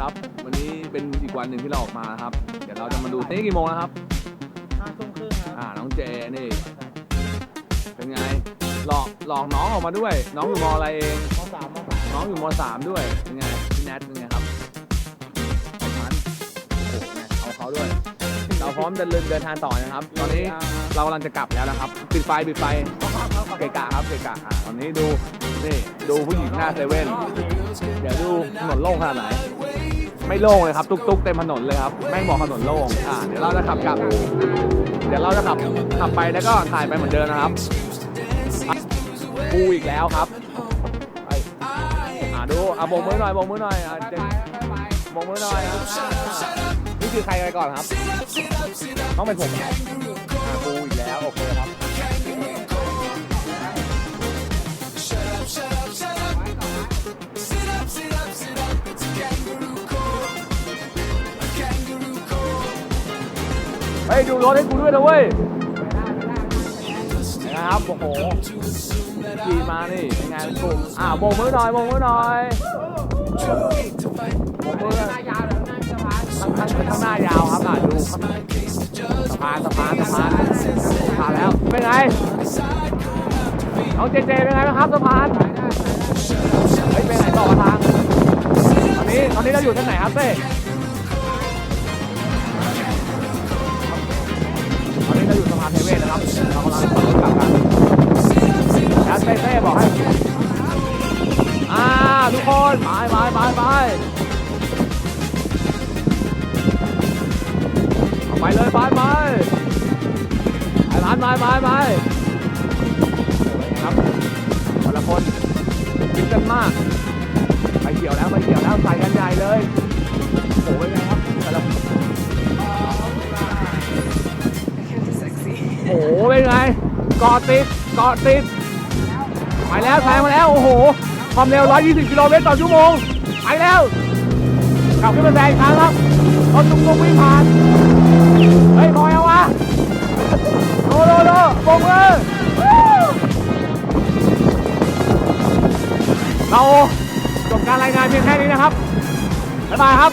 ครับ วันนี้เป็นอีกวันหนึ่งที่เราออกมานะครับ เดี๋ยวเราจะมาดูนี่กี่โมงแล้วครับ ห้าทุ่มครึ่งครับอ่าน้องเจนี่ เป็นไง หลอกหลอกน้องออกมาด้วย น้องอยู่มอะไรเอง มสามมสามน้องอยู่มสามด้วย เป็นไงพี่แนทเป็นไงครับไอ้มันโอ้โหแม่เอาเขาด้วย เราพร้อมเดินเดินทางต่อนะครับ ตอนนี้เรากำลังจะกลับแล้วนะครับ ปิดไฟปิดไฟ เกะกะครับเกะกะอะตอนนี้ดู นี่ ดูผู้หญิงหน้าเซเว่น เดี๋ยวดูถนนโล่งขนาดไหน ไม่โล่งเลยครับตุ๊กๆเต็มถนนเลยครับแม่งบอกถนนโล่งอ่าเดี๋ยวเราจะขับกลับ เดี๋ยวเราจะขับขับไปแล้วก็ถ่ายไปเหมือนเดิมนะครับกูอีกแล้วครับไออ่าดูอะโบกมือหน่อยโบกมือหน่อยอะเจโบกมือหน่อยอะนี่คือใครไปก่อนครับ ต้องเป็นผมครับอ่ากูอีกแล้วโอเคครับ ยดูรถให้กูด้วยนะเว้ยนะครับโอ้โหขี่มานี่เป็นไงเป็นกลุ่มอ่าโบกมือหน่อยโบกมือหน่อยโบกมือข้างข้างข้างหน้ายาวครับอะดูสะพานสะพานสะพานสะพานแล้วเป็นไงน้องเจเจเป็นไงบ้างครับสะพานเฮ้ยไปไหนต่อทางตอนนี้ตอนนี้เราอยู่ที่ไหนครับเต้ เรากำลังขับรถกลับกันแล้วเต้เต้บอกให้อ่าทุกคนไปไปไปไปไปเลยไปไปไปร้านไปไปไปครับแต่ละคนกินกันมากไปเกี่ยวแล้วไปเกี่ยวแล้วใส่กันใหญ่เลยโอ้โหเป็นไงครับ แต่ละคนโอ้โหเป็นไงเกาะติดเกาะติดไปแล้วแซงมาแล้วโอ้โหความเร็ว 120 กิโลเมตรต่อชั่วโมงไปแล้วกลับขึ้นมาแซงอีกครั้งครับรถตุ้งๆวิ่งผ่านเฮ้ยบอยเอาวะโดโดโดบงเลยเราจบการรายงานเพียงแค่นี้นะครับบ๊ายบายครับ